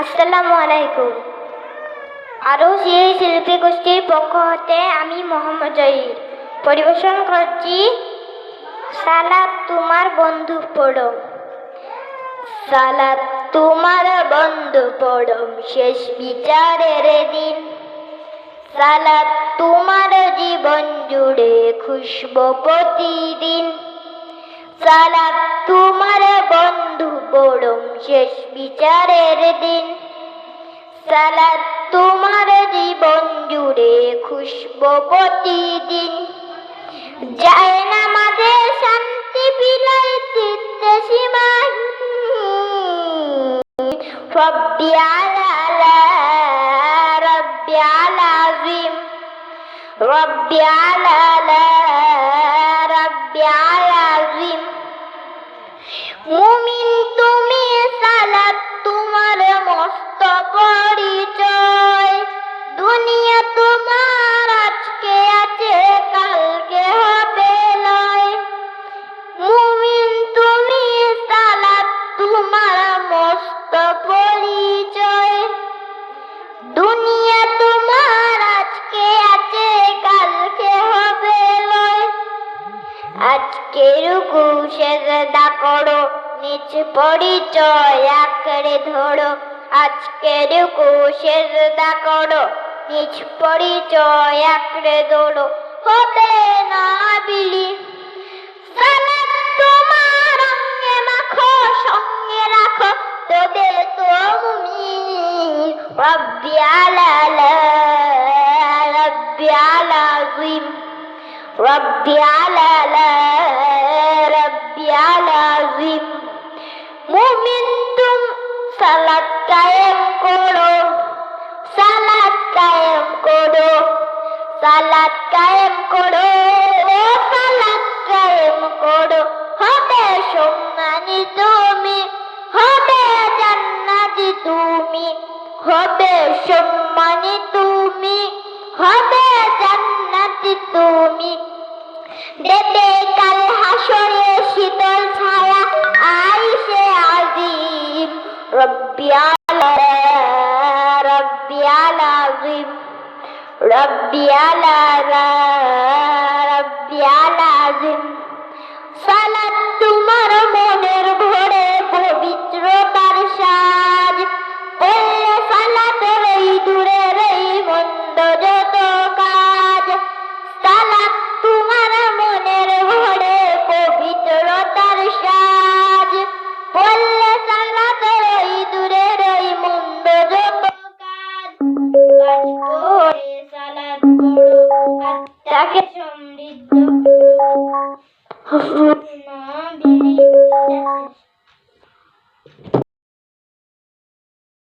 আসসালামু আলাইকুম। আরও সেই শিল্পী গোষ্ঠীর পক্ষ হতে আমি মোহাম্মদ জহির। পরিবেশন করছি সালাদ তোমার বন্ধু পড়ো। সালাদ তোমার বন্ধু পড়ো, শেষ বিচারের দিন। সালাদ তোমার জীবন জুড়ে খুশব প্রতিদিন। সালাদ শেষ বিচারের দিন। সালাদ তোমার জীবন জুড়ে খুশব প্রতিদিন। যায় না আমাদের শান্তি বিলাই চিত্তে সীমাহীন। রব্বি আলা রব্বি মস্ত পরিচয়। সেজদা করো, নিজ পরিচয় আঁকড়ে ধরো। আজকে রুকু সেজদা করো, নিজ পরিচয় আঁকড়ে ধরো। হবে না রাখো তবে তো মুমিন রব্বি আলা রব্বি আলা জিম রব্বি আলা রব্বি আলা জিম মুমিন তুম সালাত কায়েম করো সালাত কায়েম করো সালাত কায়েম করো সালাত কায়েম করো হবে সম্মানি তুমি হবে জান্নাতি তুমি। দেবে কাল হাসরে শীতল ছায়া আইসে আজিম, রব্বি আলা রব্বি আলা আজিম রব্বি আলা রব্বি আজিম সালাত পড়ো আত্মাকে সমৃদ্ধ করো